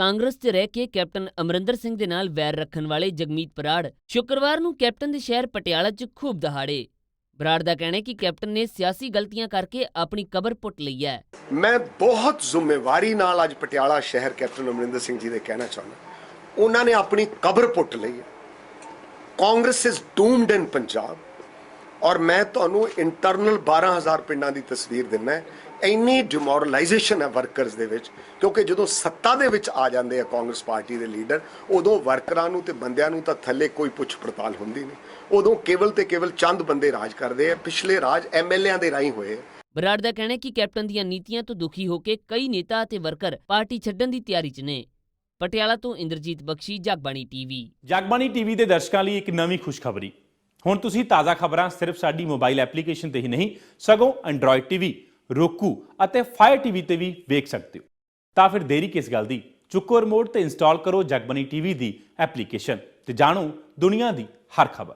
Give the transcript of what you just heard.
ਕਾਂਗਰਸ 'ਚ ਰਹਿ ਕੇ ਕੈਪਟਨ ਅਮਰਿੰਦਰ ਸਿੰਘ ਦੇ ਨਾਲ ਵੈਰ ਰੱਖਣ ਵਾਲੇ ਜਗਮੀਤ ਬਰਾੜ ਸ਼ੁੱਕਰਵਾਰ ਨੂੰ ਕੈਪਟਨ ਦੇ ਸ਼ਹਿਰ ਪਟਿਆਲਾ 'ਚ ਖੂਬ ਦਹਾੜੇ। ਬਰਾੜ ਦਾ ਕਹਿਣਾ ਹੈ ਕਿ ਕੈਪਟਨ ਨੇ ਸਿਆਸੀ ਗਲਤੀਆਂ ਕਰਕੇ ਆਪਣੀ ਕਬਰ ਪੁੱਟ ਲਈ ਹੈ। ਮੈਂ ਬਹੁਤ ਜ਼ਿੰਮੇਵਾਰੀ ਨਾਲ ਅੱਜ ਪਟਿਆਲਾ ਸ਼ਹਿਰ ਕੈਪਟਨ ਅਮਰਿੰਦਰ ਸਿੰਘ ਜੀ ਦੇ ਕਹਿਣਾ ਚਾਹੁੰਦਾ ਉਹਨਾਂ ਨੇ ਆਪਣੀ ਕਬਰ ਪੁੱਟ ਲਈ ਹੈ। Congress is doomed in Punjab ਔਰ ਮੈਂ ਤੁਹਾਨੂੰ ਇੰਟਰਨਲ 12000 ਪਿੰਡਾਂ ਦੀ ਤਸਵੀਰ ਦਿੰਨਾ ਹੈ। ਇੰਨੀ ਡਿਮੋਰਲਾਈਜੇਸ਼ਨ ਹੈ ਵਰਕਰਸ ਦੇ ਵਿੱਚ ਕਿਉਂਕਿ ਜਦੋਂ ਸੱਤਾ ਦੇ ਵਿੱਚ ਆ ਜਾਂਦੇ ਆ ਕਾਂਗਰਸ ਪਾਰਟੀ ਦੇ ਲੀਡਰ ਉਦੋਂ ਵਰਕਰਾਂ ਨੂੰ ਤੇ ਬੰਦਿਆਂ ਨੂੰ ਤਾਂ ਥੱਲੇ ਕੋਈ ਪੁੱਛ ਪੜਤਾਲ ਹੁੰਦੀ ਨਹੀਂ। ਉਦੋਂ ਕੇਵਲ ਤੇ ਕੇਵਲ ਚੰਦ ਬੰਦੇ ਰਾਜ ਕਰਦੇ ਆ ਪਿਛਲੇ ਰਾਜ ਐਮਐਲਏਆਂ ਦੇ ਰਾਹੀਂ ਹੋਏ ਆ। ਬਰਾੜ ਦਾ ਕਹਿਣਾ ਹੈ ਕਿ ਕੈਪਟਨ ਦੀਆਂ ਨੀਤੀਆਂ ਤੋਂ ਦੁਖੀ ਹੋ ਕੇ ਕਈ ਨੇਤਾ ਅਤੇ ਵਰਕਰ ਪਾਰਟੀ ਛੱਡਣ ਦੀ ਤਿਆਰੀ 'ਚ ਨੇ। ਪਟਿਆਲਾ ਤੋਂ ਇੰਦਰਜੀਤ ਬਖਸ਼ੀ ਜਗਬਾਣੀ ਟੀਵੀ। ਜਗਬਾਣੀ ਟੀਵੀ ਦੇ ਦਰਸ਼ਕਾਂ ਲਈ ਇੱਕ ਨਵੀਂ ਖੁਸ਼ਖਬਰੀ। ਹੁਣ ਤੁਸੀਂ ਤਾਜ਼ਾ ਖਬਰਾਂ ਸਿਰਫ ਸਾਡੀ ਮੋਬਾਈਲ ਐਪਲੀਕੇਸ਼ਨ ਤੇ ਹੀ ਨਹੀਂ, ਸਗੋਂ ਐਂਡਰੋਇਡ ਟੀਵੀ roku ਅਤੇ ਫਾਇਰ ਟੀਵੀ ਤੇ ਵੀ ਵੇਖ ਸਕਦੇ ਹੋ। ਤਾਂ ਫਿਰ ਦੇਰੀ ਕਿਸ ਗੱਲ ਦੀ? ਚੁੱਕੋ ਰਿਮੋਟ ਤੇ ਇੰਸਟਾਲ ਕਰੋ ਜਗਬਾਣੀ ਟੀਵੀ ਦੀ ਐਪਲੀਕੇਸ਼ਨ ਤੇ ਜਾਣੋ ਦੁਨੀਆ ਦੀ ਹਰ ਖਬਰ।